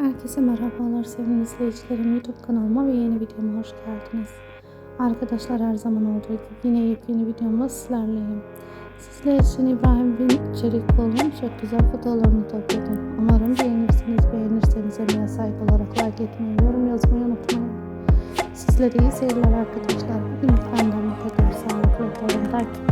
Herkese merhabalar sevgili izleyicilerim. YouTube kanalıma ve yeni videoma hoş geldiniz. Arkadaşlar her zaman olduğu gibi yine yepyeni videomla sizlerleyim. Sizler için İbrahim Bin Çelikkol'un çok güzel fotoğraflarını topladım. Umarım beğenirsiniz. Beğenirseniz emeğe sahip olarak like etmeyi, yorum yazmayı unutmayın. Sizlere iyi seyirler arkadaşlar. Bugün efendim tekrar sağlıklı kalın, takipte kalın.